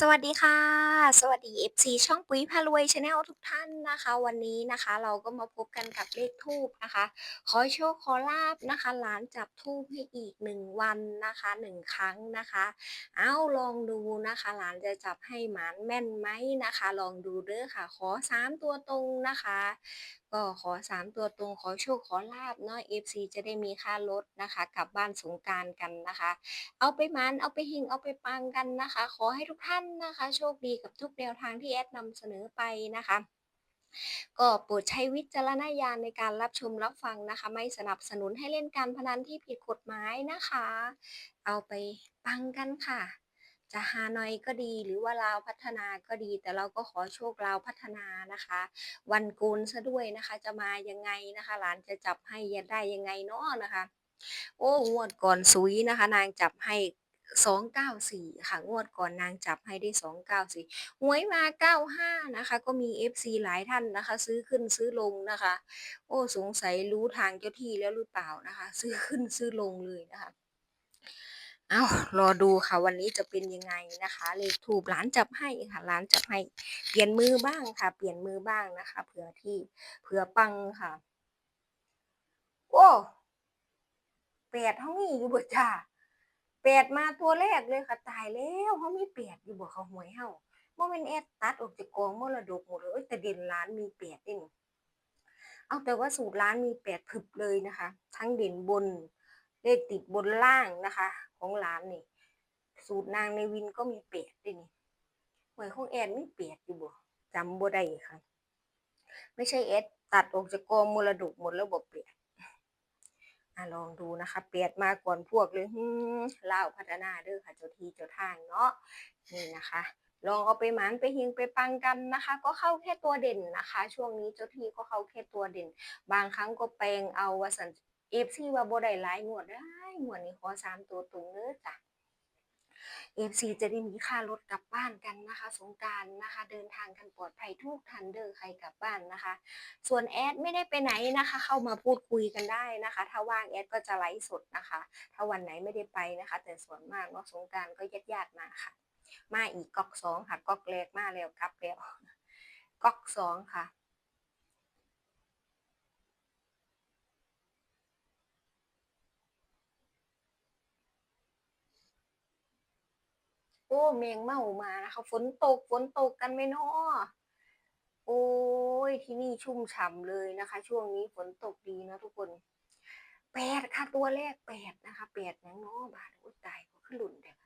สวัสดีค่ะ สวัสดี FC ช่องปุ๋ยพารวยชาแนลทุกท่านนะคะ วันนี้นะคะ เราก็มาพบกันกับเลขทูปนะคะ ขอโชคขอลาบนะคะหลานจับทูปให้อีกหนึ่งวันนะคะหนึ่งครั้งนะคะ เอาลองดูนะคะหลานจะจับให้หมานแม่นไหมนะคะ ลองดูเด้อค่ะ ขอสามตัวตรงนะคะ ก็ขอสามตัวตรงขอโชคขอลาบเนาะ FC จะได้มีค่ารถนะคะ กลับบ้านสงกานต์กันนะคะ เอาไปมานเอาไปเฮงเอาไปปังกันนะคะ ขอให้ทุกท่านนะคะ โชคดีกับทุกแนวทางที่แอดนำเสนอไปนะคะก็โปรดใช้วิจารณญาณในการรับชมรับฟังนะคะ ไม่สนับสนุนให้เล่นการพนันที่ผิดกฎหมายนะคะ เอาไปปังกันค่ะ จะฮานอยก็ดีหรือว่าลาวพัฒนาก็ดี แต่เราก็ขอโชคลาวพัฒนานะคะ วันโกนซะด้วยนะคะ จะมายังไงนะคะ หลานจะจับให้ยได้ยังไงเนาะนะคะ โอ้งวดก่อนซุยนะคะ นางจับให้สองเก้าสี่ค่ะ งวดก่อนนางจับให้ได้สองเก้าสี่หวยมาเก้าห้านะคะ ก็มีเอฟซีหลายท่านนะคะ ซื้อขึ้นซื้อลงนะคะ โอ้สงสัยรู้ทางเจ้าที่แล้วหรือเปล่านะคะ ซื้อขึ้นซื้อลงเลยนะคะ เอารอดูค่ะวันนี้จะเป็นยังไงนะคะเลขถูกหลานจับให้ค่ะหลานจับให้เปลี่ยนมือบ้างค่ะ เปลี่ยนมือบ้างนะคะเผื่อที่เผื่อปังค่ะ โอ้แปดเขามีอยู่บ่จ้าแปดมาตัวแรกเลยค่ะตายแล้วเขามีแปดอยู่บ่เขาหวยเฮาบ่แม่นแอดตัดออกจากกองมรดกหมดเลยเอ้ยแต่เด่นร้านมีแปดเด้นี่เอาแต่ว่าสูตรร้านมีแปดพึบเลยนะคะ ทั้งเด่นบน เลขติดบนล่างนะคะ ของร้านนี่ สูตรนางในวินก็มีแปดด้วยนี่หวยของแอดมีแปดอยู่บ่จำบ่ได้ค่ะ ไม่ใช่แอดตัดออกจากกองมรดกหมดแล้วบ่แปดอะลองดูนะคะเปียดมาก่อนพวกเลยเล่าพัฒนาเด้อค่ะเจ้าที่เจ้าทางเนาะนี่นะคะ ลองเอาไปหมานไปเฮงไปปังกันนะคะ ก็เข้าแค่ตัวเด่นนะคะ ช่วงนี้เจ้าที่ก็เข้าแค่ตัวเด่น บางครั้งก็แปลงเอาว่าสัน เอฟซีว่าบ่ได้หลายงวดได้งวดนี้ขอสามตัวตรงเด้อจ้ะ FC จะได้มีค่ารถกลับบ้านกันนะคะ สงการนะคะ เดินทางกันปลอดภัยทุกทันเดอร์ใครกลับบ้านนะคะ ส่วนแอดไม่ได้ไปไหนนะคะ เข้ามาพูดคุยกันได้นะคะ ถ้าว่างแอดก็จะไลฟ์สดนะคะ ถ้าวันไหนไม่ได้ไปนะคะ แต่ส่วนมากเนาะสงการก็ญาติญาติมาค่ะ มาอีกก๊อกสองค่ะก๊อกแรกมาแล้วกลับแล้วก๊อกสองค่ะ อ้เมงเมามานะคะฝนตกฝนตกกันไหมเนาะโอ้ยที่นี่ชุ่มฉ่ำเลยนะคะ ช่วงนี้ฝนตกดีนะทุกคนแปดค่ะ ตัวแรกแปดนะคะแปดหยังเนาะบาทโอ้ยตายก็ขึ้นหลุนเด้อ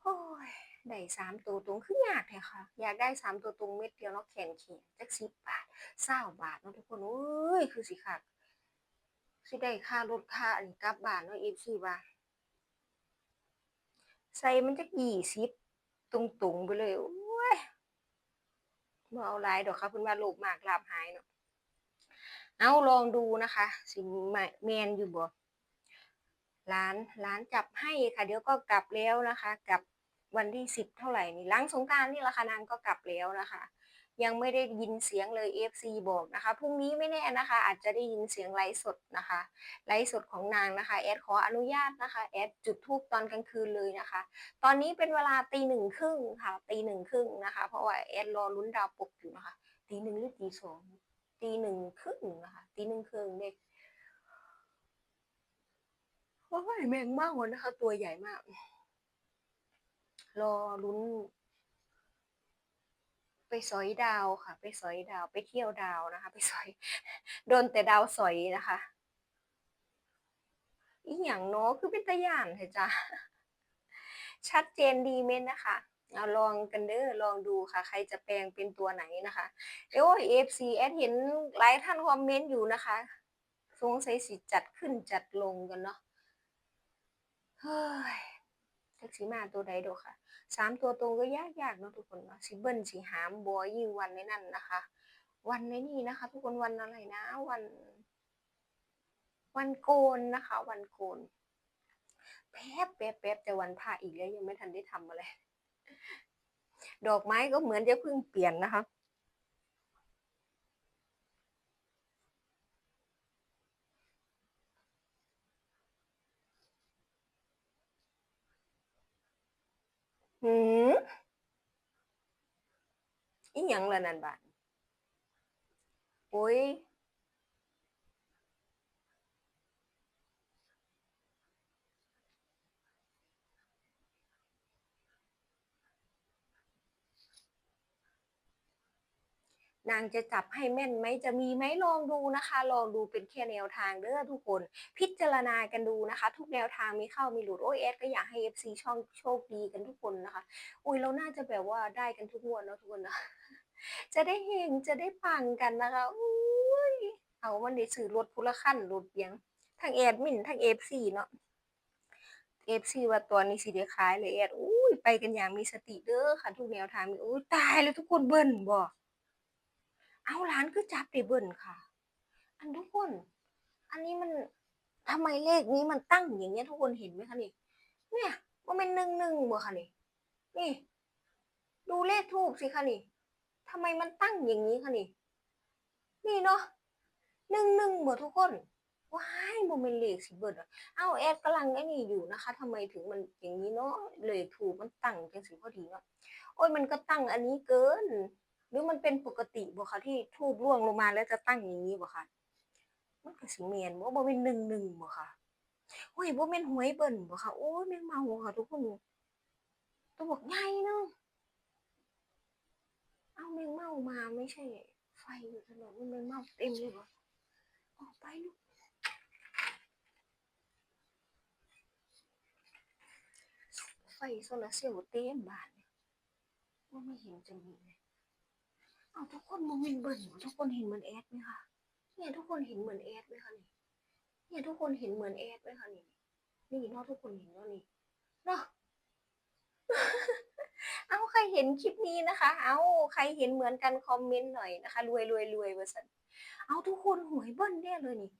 โอ้ยได้สามตัวตรงขึ้นยากแท้ค่ะ อยากได้สามตัวตรงเม็ดเดียวเนาะแขนเขียนจักสิบบาทเศร้าบาทเนาะทุกคนโอ้ยคือสิค่ะสิได้ค่ารถค่าอันกลับบ้านเนาะเอฟซีว่า ใส่มันจะกี่สิบตรงๆไปเลยโอ้ยบ่เอาลายดอกค่ะเพิ่นว่าโลภมากลาบหายเนาะเอาลองดูนะคะ สิแม่นอยู่บ่ร้านร้านจับให้ค่ะ เดี๋ยวก็กลับแล้วนะคะ กลับวันที่สิบเท่าไหร่นี่หลังสงการนี่แหละค่ะนางก็กลับแล้วนะคะ ยังไม่ได้ยินเสียงเลย FC บอกนะคะพรุ่งนี้ไม่แน่นะคะ อาจจะได้ยินเสียงไลฟ์สดนะคะไลฟ์สดของนางนะคะแอดขออนุญาตนะคะแอดจุดธูปตอนกลางคืนเลยนะคะ ตอนนี้เป็นเวลาตีหนึ่งครึ่งค่ะตีหนึ่งครึ่งนะคะ เพราะว่าแอดรอลุ้นดาวปกอยู่นะคะตีหนึ่งหรือตีสองตีหนึ่งครึ่งนะคะตีหนึ่งครึ่งเด็กโอ้ยแมงมากเลยนะคะ ตัวใหญ่มาก รอลุ้น ไปสอยดาวค่ะ ไปสอยดาวไปเที่ยวดาวนะคะ ไปสอยโดนแต่ดาวสอยนะคะอีหยังเนาะคือเป็นตะย่านเถอะจ้ะชัดเจนดีเม้นนะคะเอาลองกันเด้อลองดูค่ะ ใครจะแปลงเป็นตัวไหนนะคะโอ้ย FC แอดเห็นหลายท่านคอมเมนต์อยู่นะคะสงสัยสิจัดขึ้นจัดลงกันเนาะเฮ้ยจักสิมาตัวใดดอกค่ะ สามตัวตรงก็ยากยากเนาะทุกคนเนาะสิเบิ้ลสิหามบัวยิ่งวันในนั่นนะคะ วันในนี่นะคะ ทุกคนวันอะไรนะ วัน วันโกนนะคะ วันโกนแป๊บแป๊บแป๊บจะวันพระอีกแล้วยังไม่ทันได้ทำอะไรดอกไม้ก็เหมือนจะเพิ่งเปลี่ยนนะคะ หืมอีหยังละนันบาดโอ้ย นางจะจับให้แม่นไหมจะมีไหมลองดูนะคะ ลองดูเป็นแค่แนวทางเด้อทุกคน พิจารณากันดูนะคะ ทุกแนวทางมีเข้ามีหลุดโอ้ยแอดก็อยากให้ FC ช่องโชคดีกันทุกคนนะคะ อุ้ยเราน่าจะแบบว่าได้กันทุกงวดเนาะทุกคนนะจะได้เฮงจะได้ปังกันนะคะอุ้ยเอาวันนี้ซื้อรถพุละขั้นรถเบียงทั้งแอดมินทั้ง FC เนาะ FC ว่าตัวนี้สิได้ายเลยแอดอุ้ยไปกันอย่างมีสติเด้อค่ะทุกแนวทางมีอุ้ยตายแล้วทุกคนเบิ่นบ่ เอาหลานคือจับได้เบิ่นค่ะ อันทุกคน อันนี้มันทำไมเลขนี้มันตั้งอย่างเงี้ยทุกคนเห็นไหมคะนี่ เนี่ยว่าเป็นหนึ่งหนึ่งบ่คะนี่ นี่ ดูเลขทูบสิคะนี่ทำไมมันตั้งอย่างนี้คะนี่ นี่เนาะหนึ่งหนึ่งบ่ทุกคนว้ายโมเมนเลขสิเบิดอะเอ้าแอดกำลังไอ้นี่อยู่นะคะทำไมถึงมันอย่างนี้เนาะเลขถูกมันตั้งจังสิพอดีเนาะโอ้ยมันก็ตั้งอันนี้เกิน หรือมันเป็นปกติบ่คะที่ทูบร่วงลงมาแล้วจะตั้งอย่างนี้บ่คะมันก็สิแม่นบ่บ่เป็นหนึ่งหนึ่งบ่คะโอ้ยบ่แม่นหวยเบิ่นบ่คะโอ้ยแม่งเมาค่ะทุกคนตัวบอกใหญ่เนาะเอาแมงเมามาไม่ใช่ ไฟอยู่ถนนมันแมงเมาเต็มเลยบ่ออกไปลูกไฟโซลาร์เซลล์เต็มบ้านเนี่ยว่าไม่เห็นจะมีเลย เอาทุกคนโมเมนต์เบิ่นทุกคนเห็นเหมือนแอดไหมคะเนี่ยทุกคนเห็นเหมือนแอดไหมคะนี่เนี่ยทุกคนเห็นเหมือนแอดไหมคะนี่นี่เนาะทุกคนเห็นแล้วนี่เนาะเอาใครเห็นคลิปนี้นะคะ เอาใครเห็นเหมือนกันคอมเมนต์หน่อยนะคะ รวยรวยรวยเว่าสันเอาทุกคนหวยเบิ้ลแน่เลยนี่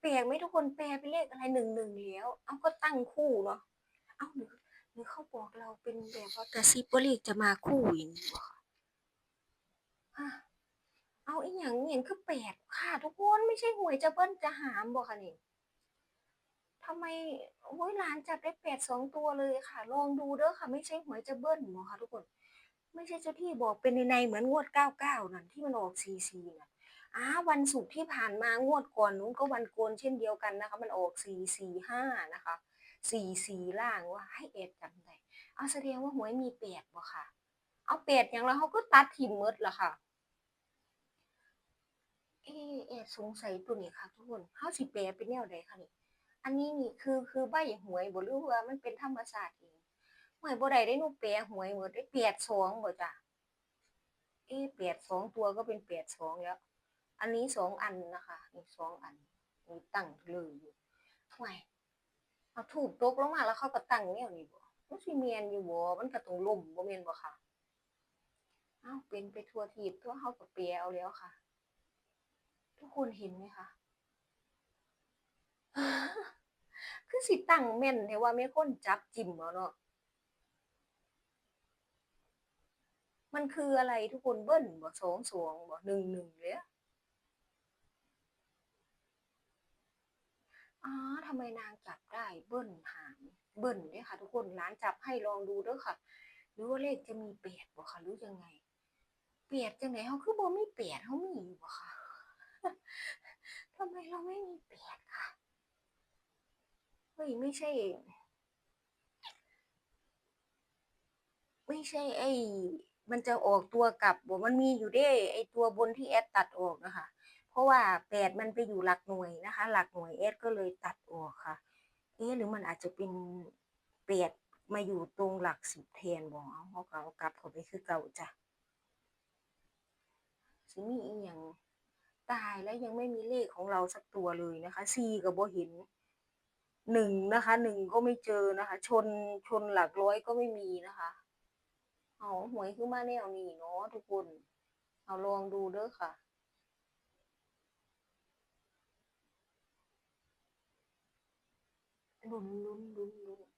แปลกๆไหมทุกคนแปลเป็นเลขอะไรหนึ่งหนึ่งแล้ว เอาก็ตั้งคู่เนาะเอาหรือหรือเขาบอกเราเป็นแบบว่ากระซิบว่าเลขจะมาคู่อย่างนี้วะ เอาอีหยังเห็นคือแปดค่ะ ทุกคนไม่ใช่หวยจะเบิ้ลจะหามบ่ค่ะนี่ทำไมโอ้ยหลานจับได้แปดสองตัวเลยค่ะ ลองดูเด้อค่ะ ไม่ใช่หวยจะเบิ้ลบ่ค่ะ ทุกคน ไม่ใช่เจ้าที่บอกเป็นในในเหมือนงวดเก้าเก้านั่นที่มันออกซีซีน่ะอ้าวันศุกร์ที่ผ่านมางวดก่อนนู้นก็วันโกนเช่นเดียวกันนะคะ มันออกสี่สี่ห้านะคะสี่สี่ล่างว่าให้เอ็ดจำได้เอาแสดงว่าหวยมีแปดบ่ค่ะ เอาแปดอย่างแล้วเขาก็ตัดทิมหมดละค่ะ เอ๊ะแอสงสัยตัวนี้ค่ะ ทุกคนเฮาสิแปลเป็นแนวใดคะนี่ อันนี้นี่คือคือใบหวยบ่หรือว่ามันเป็นธรรมชาสติเองหวยบ่ได้ได้นูแปลหวยหมดได้แปดสองบ่จ้ะเอ๊ะแปดสองตัวก็เป็นแปดสองแล้ว อันนี้สองอันนะคะนี่สองอันนี่ตั้งเลยอยู่หวยเอาถูกตกลงมาแล้วเขาก็ตั้งแนวนี้บ่มันสิแม่นอยู่บ่มันก็ต้องล่มบ่แม่นบ่ค่ะ อ้าวเป็นไปทัวทีบทั่วเฮาก็แปลเอาแล้วค่ะ ทุกคนเห็นไหมคะคือสิตั้งแม่นแต่ว่าไม่คนจับจิ้มเอาเนาะมันคืออะไรทุกคนเบิ้ลบ่สองสองบ่หนึ่งหนึ่งเลยอะอ๋อทำไมนางจับได้เบิ้ลหางเบิ้ลเนี่ยค่ะ ทุกคนร้านจับให้ลองดูเด้อค่ะ หรือว่าเลขจะมีแปดบ่ค่ะหรือยังไง แปดจังไหนเขาคือบ่มีแปดเขามีอยู่บ่คะทำไมเราไม่มีแปดคะเฮ้ยไม่ใช่ ไม่ใช่ ไอ้มันจะออกตัวกลับบ่มันมีอยู่เด้ไอ้ตัวบนที่แอดตัดออกนะคะ เพราะว่าแปดมันไปอยู่หลักหน่วยนะคะ หลักหน่วยแอดก็เลยตัดออกค่ะ เอ๊ะหรือมันอาจจะเป็นแปดมาอยู่ตรงหลักสิบแทนบ่เอาเขาก็เอากลับเข้าไปคือเก่าจ้ะ สิมีอีหยังตายแล้วยังไม่มีเลขของเราสักตัวเลยนะคะสี่ก็บ่เห็นหนึ่งนะคะหนึ่งก็ไม่เจอนะคะ ชนชนหลักร้อยก็ไม่มีนะคะเอาหวยคือมาแนวนี้เนาะทุกคน เอาลองดูเด้อค่ะลุ้นลุ้นลุ้นลุ้น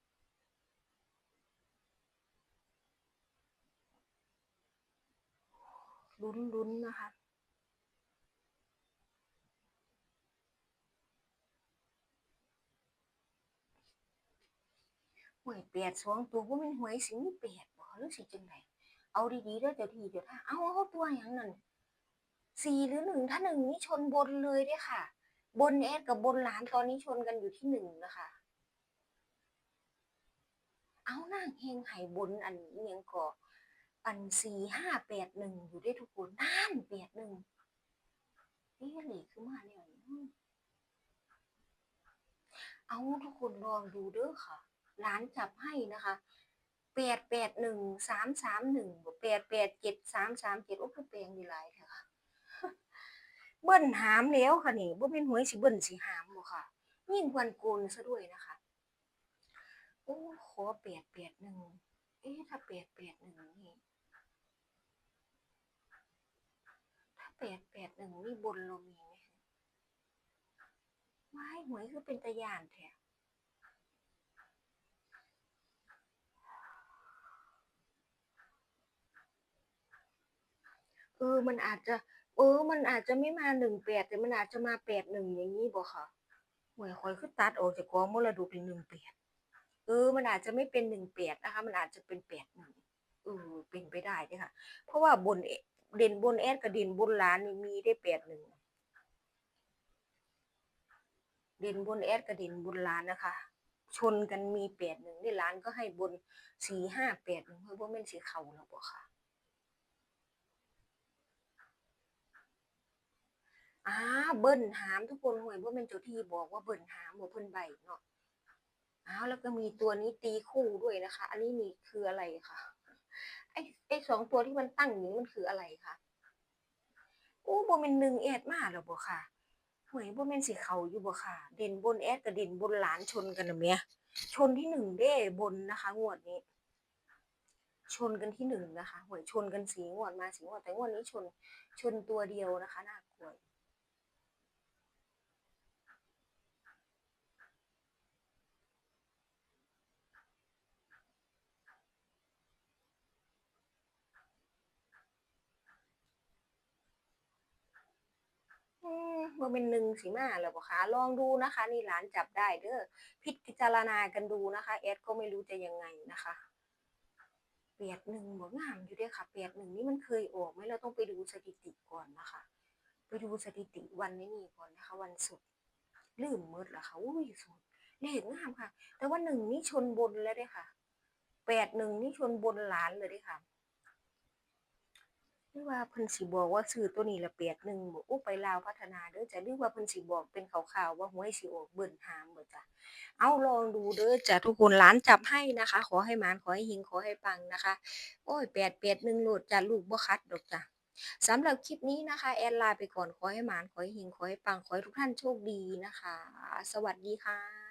ลุ้นลุ้นนะคะหวยแปดสองตัวว่ามันหวยสิมีแปดบ่หรือสิจังไดเอาดีๆเด้อเจ้าที่เจ้าทาเอาเอาตัวหยังนั่นสี่หรือหนึ่งถ้าหนึ่งนี่ชนบนเลยด้อค่ะ บนแอดกับบนหลานตอนนี้ชนกันอยู่ที่หนึ่งนะคะ เอานางเฮงไห้บนอันอิหยังก็อั อันสี่ห้าแปดหนึ่งอยู่ได้ทุกคนนั่นแปดหนึ่งเอ๊ะเหล็กขึ้นมาเนี่ยเอาทุกคนลองดูเด้อค่ะร้านจับให้นะคะแปดแปดหนึ่งสามสามหนึ่งแปดแปดเจ็ดสามสามเจ็ดโอ้คือแปลงดีหลายเถอะค่ะเบิ้ลหามแล้วค่ะนี่บ่เป็นหวยสิเบิ้ลสิหามบ่ค่ะ ยิ่งวันโกนซะด้วยนะคะโอ้ขอแปดแปดหนึ่งเอ๊ะถ้าแปดแปดหนึ่งนี่ ถ้า แปดแปดหนึ่งนี่บนเรามีไหมว้ายหวยคือเป็นตะยานแท้เออ มันอาจจะ เออ มันอาจจะไม่มาหนึ่งแปดแต่มันอาจจะมาแปดหนึ่งอย่างนี้บ่ค่ะหวยคอยคือตัดออกจากกองมรดกเป็นหนึ่งแปดเออ มันอาจจะไม่เป็นหนึ่งแปดนะคะ มันอาจจะเป็นแปดหนึ่งเออเป็นไปได้ด้อค่ะ เพราะว่าบนเอ ด่นบนแอดกับเด่นบนล้านนี่มีได้แปดหนึ่งเด่นบนแอดกับเด่นบนล้านนะคะ ชนกันมีแปดหนึ่งในล้านก็ให้บนสี่ห้าแปดหนึ่งเฮ้ยว่าแม่นสีเขาแล้วบ่ค่ะอ้าเบิ้ลหามทุกคนหวยว่าแม่นเจ้าที่บอกว่าเบิ้ลหามบ่เพิ่นใบเนาะอ้าวแล้วก็มีตัวนี้ตีคู่ด้วยนะคะ อันนี้นี่คืออะไรคะ ไอ้ไอ้สองตัวที่มันตั้งอยู่มันคืออะไรคะโอ้บ่แม่นหนึ่งแอดมาแล้วบ่ค่ะหวยบ่แม่นสิเขาอยู่บ่ค่ะ เด่นบนแอดกับเด่นบนหลานชนกันนะเมียชนที่หนึ่งเด้บนนะคะงวดนี้ ชนกันที่หนึ่งนะคะหวยชนกันสีงวดมาสีงวดแต่งวดนี้ชนชนตัวเดียวนะคะน่ากลัว อืมบ่เป็นหนึ่งสีมาแล้วบ่คะลองดูนะคะ นี่หลานจับได้เด้อพิจารณากันดูนะคะแอดก็ไม่รู้จะยังไงนะคะแปดหนึ่งบ่งามอยู่ด้อค่ะแปดหนึ่งนี่มันเคยออกไหมเราต้องไปดูสถิติก่อนนะคะ ไปดูสถิติวันนี้นี่ก่อนนะคะ วันศุกร์ลืมหมดแล้วค่ะอุ้ยสุดเลขงามค่ะ แต่ว่าหนึ่งนี่ชนบนแล้วด้อค่ะแปดหนึ่งนี่ชนบนหลานเลยด้อค่ะ รือว่าเพิ่นสิบอกว่าซื้อตัวนี้ละแปดหนึ่งบ่อู้ไปลาวพัฒนาเด้อจ้ะหรือว่าเพิ่นสิบอกเป็นข่าวๆว่าหวยสิออกเบิ่นหามบ่จ้ะเอาลองดูเด้อจ้ะทุกคนหลานจับให้นะคะ ขอให้หมานขอให้เฮงขอให้ปังนะคะ โอ้ยแปดแปดหนึ่งโหลดจ้ะลูกบ่คัดดอกจ้ะสำหรับคลิปนี้นะคะ แอดลาไปก่อนขอให้หมานขอให้เฮงขอให้ปังขอให้ทุกท่านโชคดีนะคะ สวัสดีค่ะ